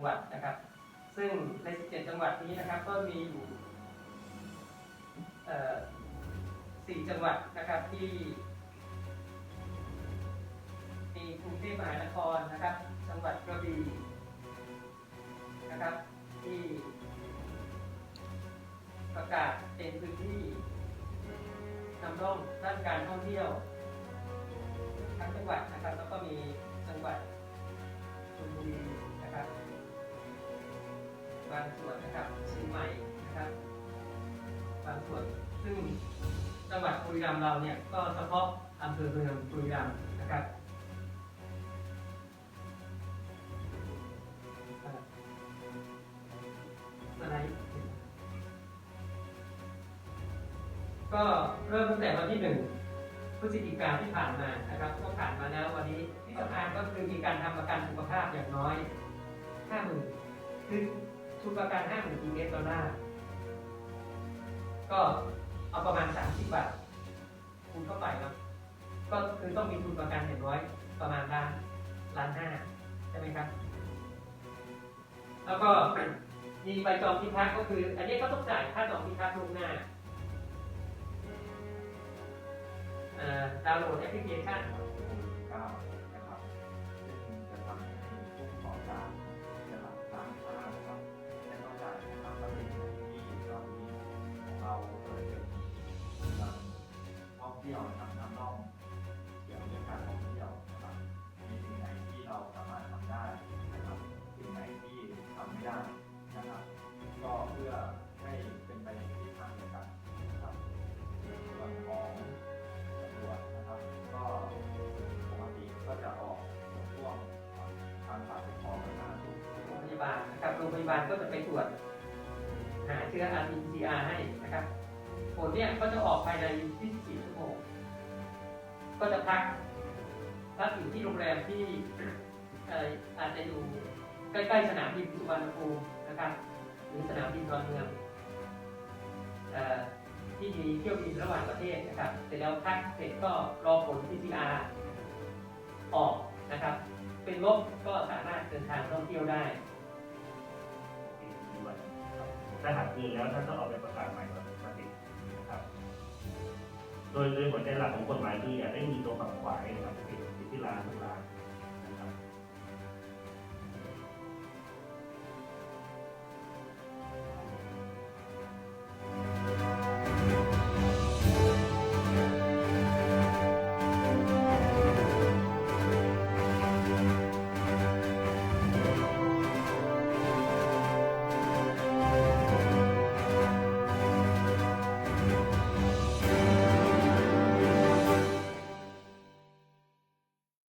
จังหวัดนะครับ ซึ่งใน 17 จังหวัดนี้นะครับ ก็มีอยู่เอ่อสี่จังหวัดนะครับที่มีกรุงเทพมหานครนะครับ จังหวัดกระบี่นะครับที่ประกาศเป็นพื้นที่นำร่องด้านการท่องเที่ยว ทั้งจังหวัดนะครับ แล้วก็มีจังหวัดชลบุรีนะครับ บางส่วนนะครับเชียงใหม่นะครับ บางส่วนซึ่งจังหวัดบุรีรัมย์เราเนี่ยก็เฉพาะอำเภอเมืองบุรีรัมย์นะครับอ่อสไลด์ก็เริ่มตั้งแต่วันที่หนึ่งพฤศจิกาที่ผ่านมานะครับก็ผ่านมาแล้ววันนี้ที่สำคัญก็คือมีการทำประกันสุขภาพอย่างน้อยห้าหมื่นคือ ทุนประกันห้าหมื่น US ดอลลาร์ก็เอาประมาณ 30 บาทคูณเข้าไปเนาะก็คือต้องมีทุนประกันอย่างน้อยประมาณล้านล้านห้าใช่ไหมครับ แล้วก็มีใบจองพิทักษ์ก็คือ อันนี้ก็ต้องจ่ายค่าจองพิทักษ์ล่วงหน้าเอ่อดาวน์โหลดแอปพลิเคชันเก้านะครับซึ่งจะทำให้ผู้ขอการได้รั ท่องเที่ยวนะครับนำร่องเกี่ยวกับการท่องเที่ยวนะครับมีสิ่งไหนที่เราสามารถทำได้นะครับสิ่งไหนที่ทำไม่ได้นะครับ ก็เพื่อให้เป็นไปในทิศทางเดียวกันนะครับส่วนของตำรวจนะครับ ก็ปกติก็จะออกช่วงทางฝ่ายปกครองและสาธารณสุขโรงพยาบาลนะครับโรงพยาบาลก็จะไปตรวจหาเชื้อ RT-PCR ให้นะครับ ผลเนี่ยก็จะออกภายใน 24 ชั่วโมง ก็จะพักพักอยู่ที่โรงแรมที่อาจจะอยู่ใกล้ๆสนามบินสุวรรณภูมินะครับหรือสนามบินดอนเมืองที่มีเที่ยวบินระหว่างประเทศนะครับเสร็จแล้วพักเสร็จก็รอผล PCR ออกนะครับ เป็นลบก็สามารถเดินทางท่องเที่ยวได้ด้วยถ้าหากคืนแล้วท่านต้องเอาไปประกาศใหม่ก่อน โดยโดยหัวใจหลักของกฎหมายคืออยากได้มีตัวฝักขวายนะครับติดติดที่ร้านทุกร้าน